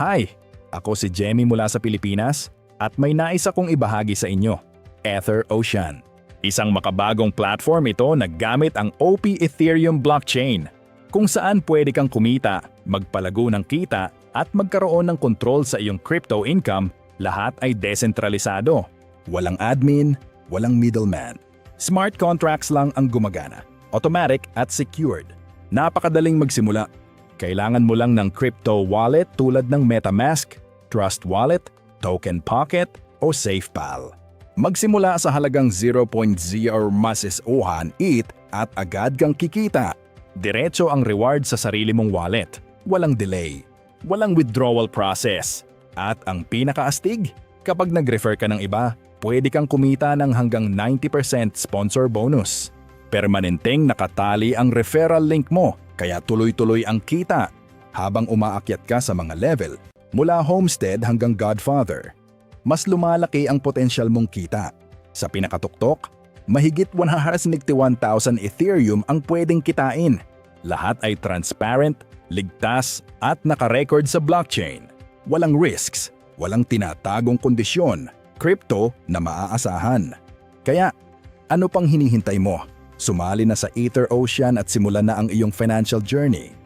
Hi! Ako si Jemmy mula sa Pilipinas at may nais akong ibahagi sa inyo, Ether Ocean. Isang makabagong platform ito na gamit ang OP Ethereum blockchain kung saan pwede kang kumita, magpalago ng kita at magkaroon ng kontrol sa iyong crypto income, lahat ay desentralisado. Walang admin, walang middleman. Smart contracts lang ang gumagana, automatic at secured. Napakadaling magsimula. Kailangan mo lang ng crypto wallet tulad ng MetaMask, Trust Wallet, Token Pocket o SafePal. Magsimula sa halagang 0.0 mases ohan it at agad kang kikita. Diretso ang reward sa sarili mong wallet. Walang delay. Walang withdrawal process. At ang pinakaastig, kapag nag-refer ka ng iba, pwede kang kumita ng hanggang 90% sponsor bonus. Permanenteng nakatali ang referral link mo kaya tuloy-tuloy ang kita habang umaakyat ka sa mga level mula homestead hanggang godfather. Mas lumalaki ang potensyal mong kita. Sa pinakatuktok, mahigit 161,000 Ethereum ang pwedeng kitain. Lahat ay transparent, ligtas at nakarecord sa blockchain. Walang risks, walang tinatagong kondisyon, crypto na maaasahan. Kaya, ano pang hinihintay mo? Sumali na sa Ether Ocean at simulan na ang iyong financial journey.